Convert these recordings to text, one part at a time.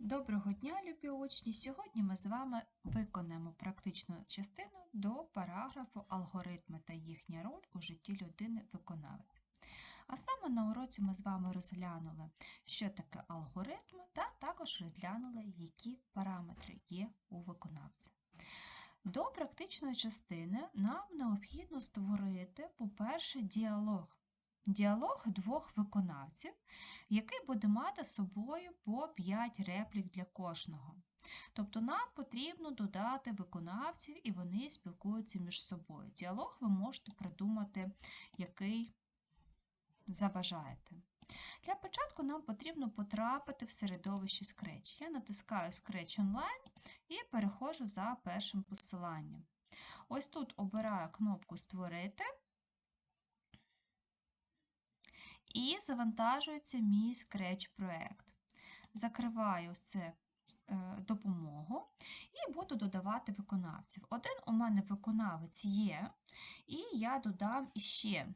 Доброго дня, любі учні! Сьогодні ми з вами виконаємо практичну частину до параграфу алгоритми та їхня роль у житті людини-виконавець. А саме на уроці ми з вами розглянули, що таке алгоритми, та також розглянули, які параметри є у виконавця. До практичної частини нам необхідно створити, по-перше, діалог. Діалог двох виконавців, який буде мати з собою по 5 реплік для кожного. Тобто нам потрібно додати виконавців і вони спілкуються між собою. Діалог ви можете придумати, який забажаєте. Для початку нам потрібно потрапити в середовище Scratch. Я натискаю Scratch Online і переходжу за першим посиланням. Ось тут обираю кнопку Створити. І завантажується мій Scratch проект. Закриваю це е, допомогу і буду додавати виконавців. Один у мене виконавець є, і я додам іще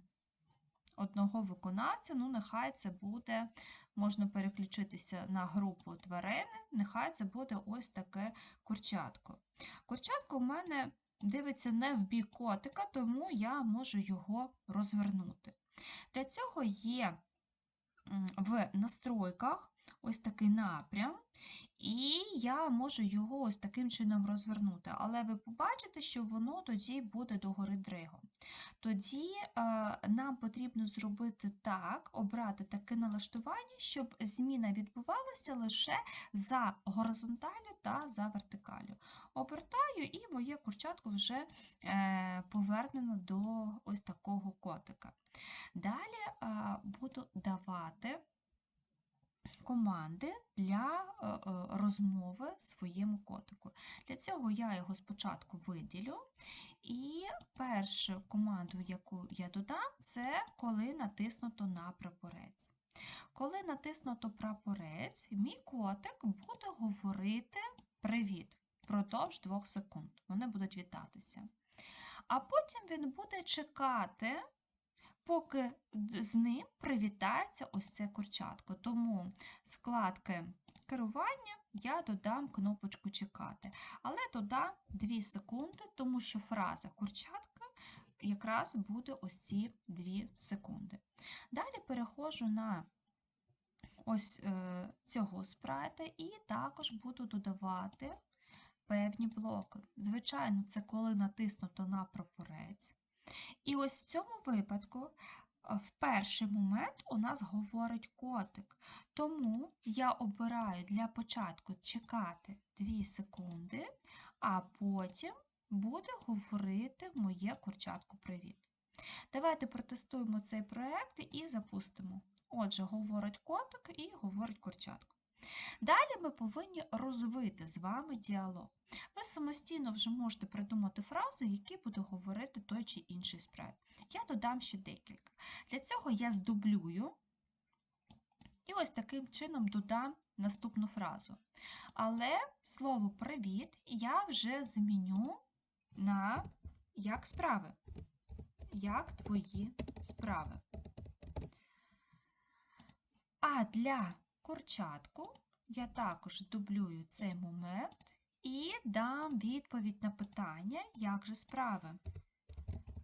одного виконавця, ну, нехай це буде, можна переключитися на групу тварини, нехай це буде ось таке курчатко. Курчатко у мене дивиться не в бік котика, тому я можу його розвернути. Для цього є в настройках ось такий напрям, і я можу його ось таким чином розвернути. Але ви побачите, що воно тоді буде догори дригом. Тоді е, нам потрібно зробити так, обрати таке налаштування, щоб зміна відбувалася лише за горизонталю та за вертикалю. Обертаю, і моє курчатко вже е, повернено до ось такого котика. Далі е, буду давати команди для е, е, розмови своєму котику. Для цього я його спочатку виділю. І першу команду, яку я додам, це коли натиснуто на прапорець. Коли натиснуто прапорець, мій котик буде говорити привіт впродовж 2 секунд. Вони будуть вітатися. А потім він буде чекати, поки з ним привітається ось це курчатко. Тому з вкладки керування я додам кнопочку чекати. Але додам 2 секунди, тому що фраза курчатка якраз буде ось ці 2 секунди. Далі переходжу на ось е, цього спрайта і також буду додавати певні блоки. Звичайно, це коли натиснуто на прапорець. І ось в цьому випадку, в перший момент у нас говорить котик. Тому я обираю для початку чекати 2 секунди, а потім буде говорити моє курчатку привіт. Давайте протестуємо цей проєкт і запустимо. Отже, говорить котик і говорить курчатко. Далі ми повинні розвити з вами діалог. Ви самостійно вже можете придумати фрази, які буде говорити той чи інший спрайт. Я додам ще декілька. Для цього я здублюю і ось таким чином додам наступну фразу. Але слово привіт я вже зміню на як справи. Як твої справи. А для курчатку я також дублюю цей момент і дам відповідь на питання, як же справи.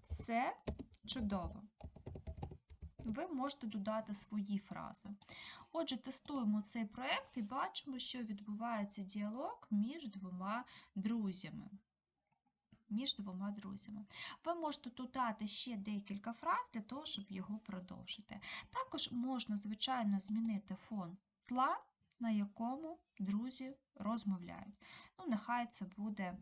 Це чудово. Ви можете додати свої фрази. Отже, тестуємо цей проєкт і бачимо, що відбувається діалог між двома друзями. Між двома друзями. Ви можете додати ще декілька фраз для того, щоб його продовжити. Також можна, звичайно, змінити фон тла, на якому друзі розмовляють. Ну, Нехай це буде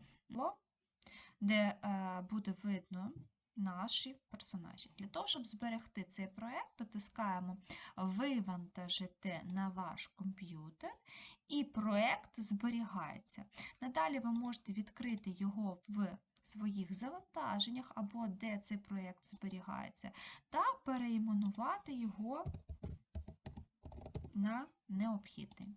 де е, буде видно наші персонажі. Для того, щоб зберегти цей проєкт, натискаємо Вивантажити на ваш комп'ютер, і проєкт зберігається. Надалі ви можете відкрити його в своїх завантаженнях або де цей проєкт зберігається, та переіменувати його на необхідний.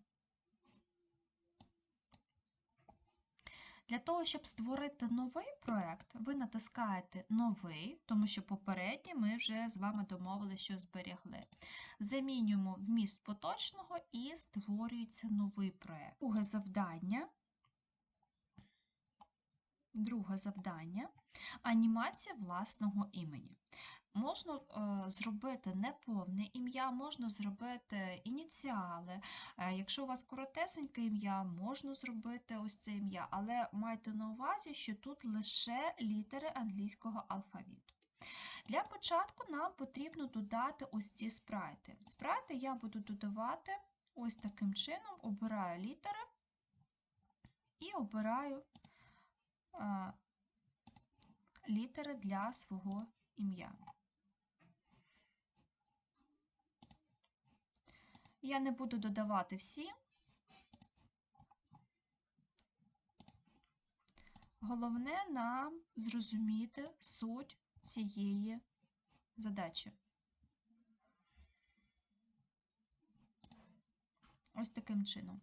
Для того, щоб створити новий проект, ви натискаєте Новий, тому що попередній ми вже з вами домовилися, що зберегли. Замінюємо вміст поточного і створюється новий проект. Друге завдання. Друге завдання анімація власного імені. Можна е, зробити неповне ім'я, можна зробити ініціали. Е, якщо у вас коротесеньке ім'я, можна зробити ось це ім'я, але майте на увазі, що тут лише літери англійського алфавіту. Для початку нам потрібно додати ось ці спрайти. Спрайти я буду додавати ось таким чином, обираю літери і обираю літери для свого ім'я. Я не буду додавати всі. Головне нам зрозуміти суть цієї задачі. Ось таким чином.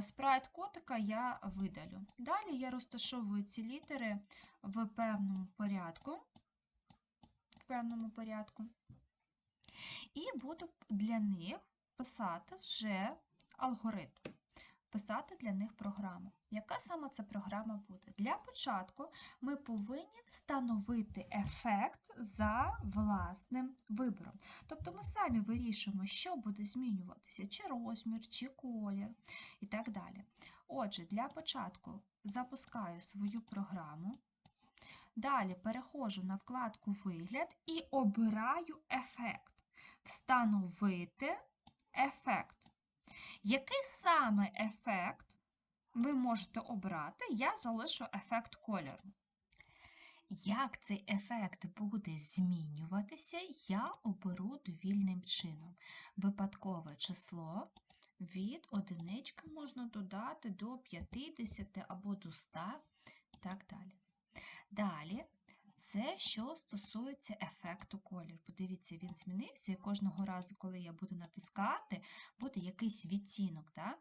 Спрайт котика я видалю. Далі я розташовую ці літери в певному порядку. В певному порядку. І буду для них писати вже алгоритм, писати для них програму. Яка саме ця програма буде? Для початку ми повинні встановити ефект за власним вибором. Тобто ми самі вирішуємо, що буде змінюватися, чи розмір, чи колір і так далі. Отже, для початку запускаю свою програму. Далі переходжу на вкладку Вигляд і обираю ефект. Встановити ефект. Який саме ефект ви можете обрати, я залишу ефект кольору. Як цей ефект буде змінюватися, я оберу довільним чином. Випадкове число від одинички можна додати до 50 або до 100 так далі. Далі це що стосується ефекту колір. Подивіться, він змінився, і кожного разу, коли я буду натискати, буде якийсь відтінок да,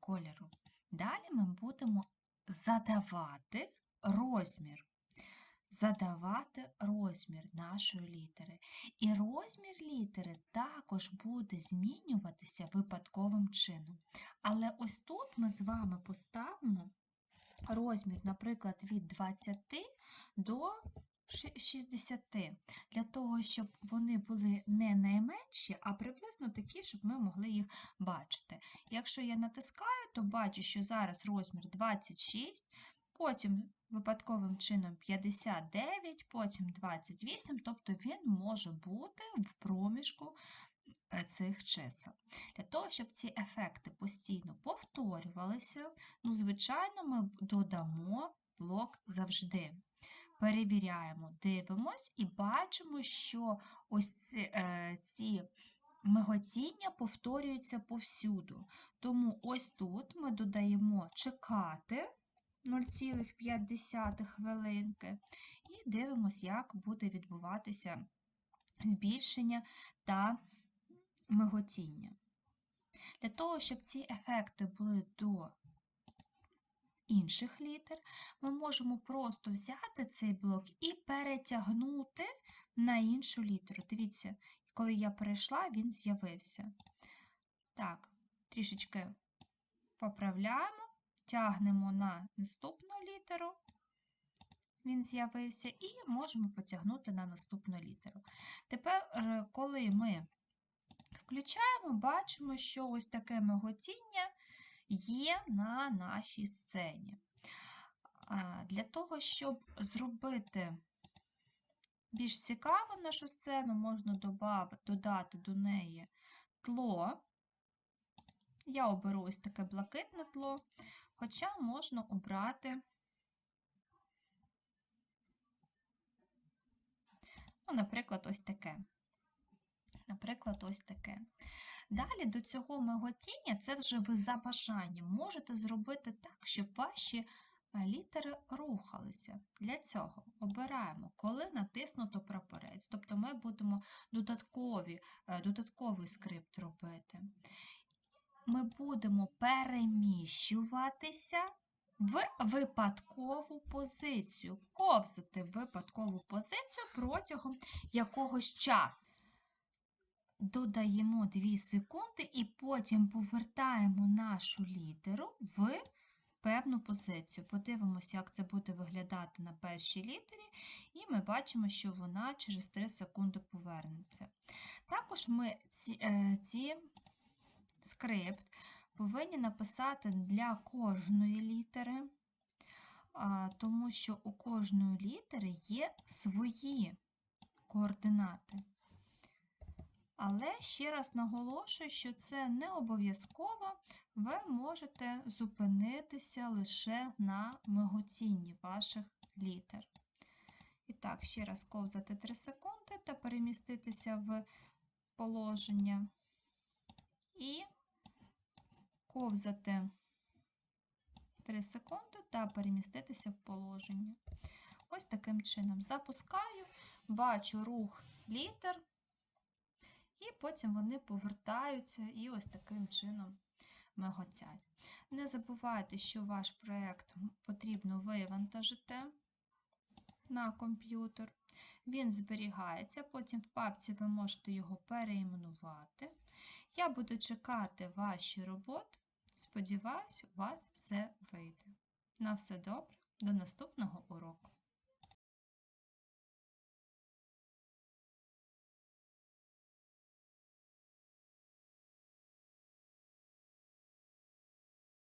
кольору. Далі ми будемо задавати розмір. Задавати розмір нашої літери. І розмір літери також буде змінюватися випадковим чином. Але ось тут ми з вами поставимо розмір, наприклад, від 20 до 60, для того, щоб вони були не найменші, а приблизно такі, щоб ми могли їх бачити. Якщо я натискаю, то бачу, що зараз розмір 26, потім випадковим чином 59, потім 28, тобто він може бути в проміжку цих чисел. Для того, щоб ці ефекти постійно повторювалися, ну, звичайно, ми додамо блок завжди. Перевіряємо, дивимось і бачимо, що ось ці, е, ці миготіння повторюються повсюду. Тому ось тут ми додаємо чекати 0,5 хвилинки і дивимося, як буде відбуватися збільшення та миготіння. Для того, щоб ці ефекти були до інших літер, ми можемо просто взяти цей блок і перетягнути на іншу літеру. Дивіться, коли я перейшла, він з'явився. Так, трішечки поправляємо, тягнемо на наступну літеру. Він з'явився, і можемо потягнути на наступну літеру. Тепер, е, коли ми Включаємо, бачимо, що ось таке миготіння є на нашій сцені. Для того, щоб зробити більш цікаву нашу сцену, можна додати до неї тло. Я оберу ось таке блакитне тло, хоча можна обрати, ну, наприклад, ось таке. Наприклад, ось таке. Далі до цього миготіння, це вже ви за бажанням можете зробити так, щоб ваші е, літери рухалися. Для цього обираємо, коли натиснуто прапорець, тобто ми будемо додаткові, е, додатковий скрипт робити. Ми будемо переміщуватися в випадкову позицію, ковзати в випадкову позицію протягом якогось часу. Додаємо 2 секунди і потім повертаємо нашу літеру в певну позицію. Подивимося, як це буде виглядати на першій літері, і ми бачимо, що вона через 3 секунди повернеться. Також ми ці, е, ці скрипт повинні написати для кожної літери, тому що у кожної літери є свої координати. Але ще раз наголошую, що це не обов'язково, ви можете зупинитися лише на миготінні ваших літер. І так, ще раз ковзати 3 секунди та переміститися в положення. І ковзати 3 секунди та переміститися в положення. Ось таким чином запускаю, бачу рух літер, і потім вони повертаються і ось таким чином миготять. Не забувайте, що ваш проєкт потрібно вивантажити на комп'ютер. Він зберігається, потім в папці ви можете його переіменувати. Я буду чекати ваші роботи. Сподіваюсь, у вас все вийде. На все добре, до наступного уроку!